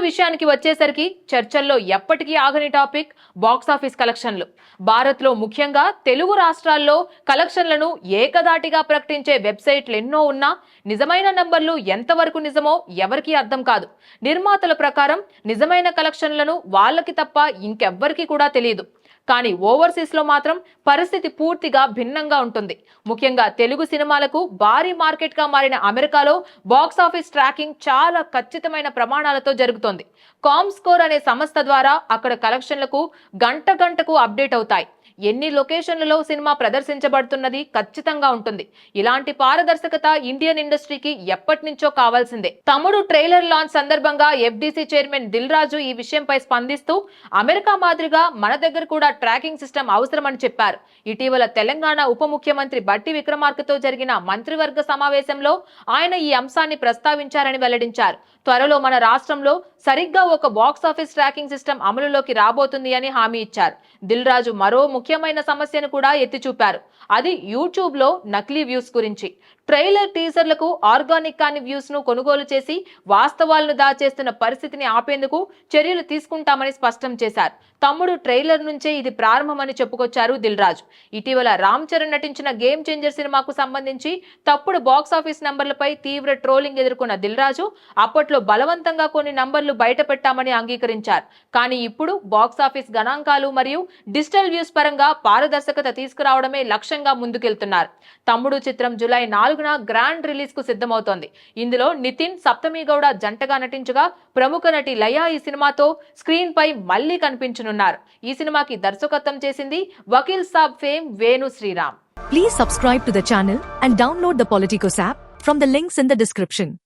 విషయానికి వచ్చేసరికి చర్చల్లో ఎప్పటికీ ఆగని టాపిక్ బాక్సాఫీస్ కలెక్షన్లు. భారత్లో ముఖ్యంగా తెలుగు రాష్ట్రాల్లో కలెక్షన్లను ఏకదాటిగా ప్రకటించే వెబ్సైట్లు ఎన్నో ఉన్నా నిజమైన నంబర్లు ఎంతవరకు నిజమో ఎవరికీ అర్థం కాదు. నిర్మాతల ప్రకారం నిజమైన కలెక్షన్లను వాళ్ళకి తప్ప ఇంకెవ్వరికీ కూడా తెలియదు. కానీ ఓవర్సీస్లో మాత్రం పరిస్థితి పూర్తిగా భిన్నంగా ఉంటుంది. ముఖ్యంగా తెలుగు సినిమాలకు భారీ మార్కెట్గా మారిన అమెరికాలో బాక్స్ ఆఫీస్ ట్రాకింగ్ చాలా ఖచ్చితమైన ప్రమాణాలతో జరుగుతోంది. కామ్ స్కోర్ అనే సంస్థ ద్వారా అక్కడ కలెక్షన్లకు గంట గంటకు అప్డేట్ అవుతాయి. ఎన్ని లొకేషన్లలో సినిమా ప్రదర్శించబడుతున్నది ఖచ్చితంగా ఉంటుంది. ఇలాంటి పారదర్శకత ఇండియన్ ఇండస్ట్రీకి ఎప్పటి నుంచో కావాల్సిందే. తమ్ముడు ట్రైలర్ లాంచ్ సందర్భంగా ఎఫ్డీసీ చైర్మన్ దిల్ రాజు ఈ విషయంపై స్పందిస్తూ అమెరికా మాదిరిగా మన దగ్గర కూడా ట్రాకింగ్ సిస్టమ్ అవసరమని చెప్పారు. ఇటీవల తెలంగాణ ఉప ముఖ్యమంత్రి బట్టి విక్రమార్కతో జరిగిన మంత్రివర్గ సమావేశంలో ఆయన ఈ అంశాన్ని ప్రస్తావించారని వెల్లడించారు. త్వరలో మన రాష్ట్రంలో సరిగ్గా ఒక బాక్స్ ఆఫీస్ ట్రాకింగ్ సిస్టమ్ అమలులోకి రాబోతుంది అని హామీ ఇచ్చారు. దిల్ రాజు మరో ముఖ్యమైన సమస్యను కూడా ఎత్తి చూపారు అది యూట్యూబ్లో నకిలీ వ్యూస్ గురించి. ట్రైలర్ టీజర్లకు ఆర్గానిక్ కాని వ్యూస్ను కొనుగోలు చేసి వాస్తవాలను దాచేస్తున్న పరిస్థితిని ఆపేందుకు చర్యలు తీసుకుంటామని స్పష్టం చేశారు. తమ్ముడు ట్రైలర్ నుంచే ఇది ప్రారంభమని చెప్పుకొచ్చారు దిల్ రాజు ఇటీవల రామ్ చరణ్ నటించిన గేమ్ చేంజర్ సినిమాకు సంబంధించి తప్పుడు బాక్స్ ఆఫీస్ నంబర్లపై తీవ్ర ట్రోలింగ్ ఎదుర్కొన్న దిల్ రాజు అప్పట్లో బలవంతంగా కొన్ని నంబర్లు బయట పెట్టామని అంగీకరించారు. కానీ ఇప్పుడు బాక్స్ ఆఫీస్ గణాంకాలు మరియు డిజిటల్ వ్యూస్ పరంగా పారదర్శకత తీసుకురావడమే లక్ష్యంగా ముందుకెళ్తున్నారు. తమ్ముడు చిత్రం జూలై నాలుగున గ్రాండ్ రిలీజ్కు సిద్ధమవుతోంది. ఇందులో నితిన్ సప్తమి గౌడ జంటగా నటించగా ప్రముఖ నటి లయ ఈ సినిమాతో స్క్రీన్ పై మళ్ళీ కనిపించనున్నారు. ఈ సినిమాకి దర్శకత్వం చేసింది Vakeel Saab fame Venu Sriram. Please subscribe to the channel and download the Politicos app from the links in the description